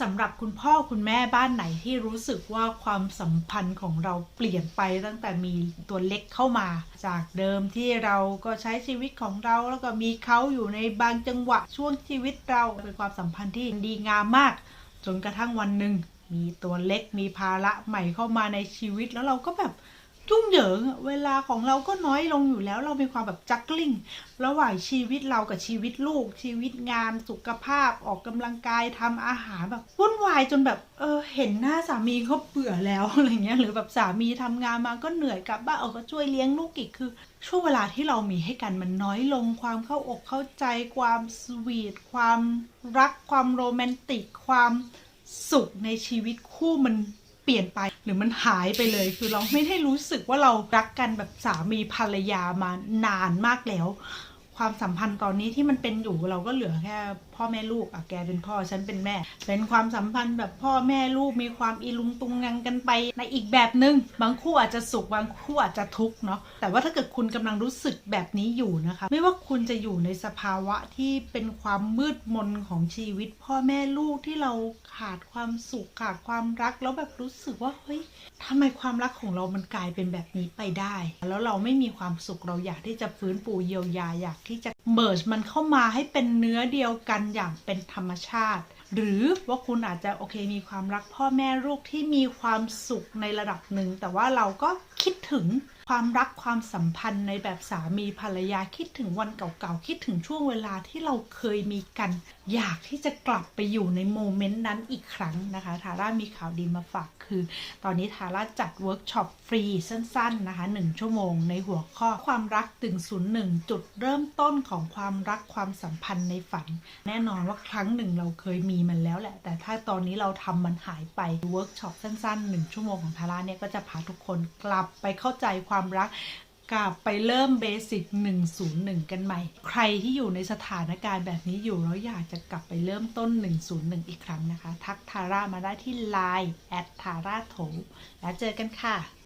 สำหรับคุณพ่อคุณแม่บ้านไหนที่รู้สึกว่าความสัมพันธ์ของเราเปลี่ยนไปตั้งแต่มีตัวเล็กเข้ามา จากเดิมที่เราก็ใช้ชีวิตของเรา แล้วก็มีเขาอยู่ในบางจังหวะช่วงชีวิตเราเป็นความสัมพันธ์ที่ดีงามมาก จนกระทั่งวันหนึ่งมีตัวเล็กมีภาระใหม่เข้ามาในชีวิตแล้วเราก็แบบ ยุ่งเหยิงอเวลาของเราก็น้อยลงอยู่แล้ว เรามีความแบบจักกลิ้งระหว่างชีวิตเรากับชีวิตลูก ชีวิตงานสุขภาพออกกำลังกายทำอาหารแบบวุ่นวายจนแบบเออเห็นหน้าสามีเขาเบื่อแล้วอะไรเงี้ยหรือแบบสามีทำงานมาก็เหนื่อยกลับบ้านเออก็ช่วยเลี้ยงลูกอีกคือ ช่วงเวลาที่เรามีให้กันมันน้อยลงความเข้าอกเข้าใจความสวีทความรักความโรแมนติกความสุขในชีวิตคู่มันเปลี่ยนไป หรือมันหายไปเลย คือเราไม่ได้รู้สึกว่าเรารักกันแบบสามีภรรยามานานมากแล้ว ความสัมพันธ์ตอนนี้ที่มันเป็นอยู่เราก็เหลือแค่พ่อแม่ลูกอะแกเป็นพ่อฉันเป็นแม่ เป็นความสัมพันธ์แบบพ่อแม่ลูกมีความอีลุงตุงงังกันไปในอีกแบบหนึง่งบางคู่อาจจะสุขบางคู่อาจจะทุกข์เนาะแต่ว่าถ้าเกิดคุณกำลังรู้สึกแบบนี้อยู่นะคะ ไม่ว่าคุณจะอยู่ในสภาวะที่เป็นความมืดมนของชีวิต พ่อแม่ลูกที่เราขาดความสุขขาดความรักแล้วแบบรู้สึกว่าเฮ้ยทำไมความรักของเรามันกลายเป็นแบบนี้ไปได้ แล้วเราไม่มีความสุขเราอยากที่จะฟื้นฟูเยียวยาอยากที่จะ เมิร์จมันเข้ามาให้เป็นเนื้อเดียวกันอย่างเป็นธรรมชาติ หรือว่าคุณอาจจะโอเคมีความรักพ่อแม่ลูกที่มีความสุขในระดับหนึ่ง แต่ว่าเราก็คิดถึงความรักความสัมพันธ์ในแบบสามีภรรยาคิดถึงวันเก่าๆ คิดถึงช่วงเวลาที่เราเคยมีกัน อยากที่จะกลับไปอยู่ในโมเมนต์นั้นอีกครั้งนะคะทาร่ามีข่าวดีมาฝากคือ ตอนนี้ทาร่าจัดเวิร์กช็อปฟรีสั้นๆนะคะ 1 ชั่วโมงในหัวข้อความรักตึงศูนย์หนึ่งจุดเริ่มต้นของความรักความสัมพันธ์ในฝัน แน่นอนว่าครั้งหนึ่งเราเคยมีมันแล้วแหละ แต่ถ้าตอนนี้เราทำมันหายไปเวิร์กช็อปสั้นๆ 1 ชั่วโมงของทาร่าเนี่ยก็จะพาทุกคนกลับไปเข้าใจความรักกลับไปเริ่มเบสิก101 กันใหม่ ใครที่อยู่ในสถานการณ์แบบนี้อยู่แล้วอยากจะกลับไปเริ่มต้น 101 อีกครั้งนะคะ ทักทาร่ามาได้ที่ Line แอดทาร่าโถแล้วเจอกันค่ะ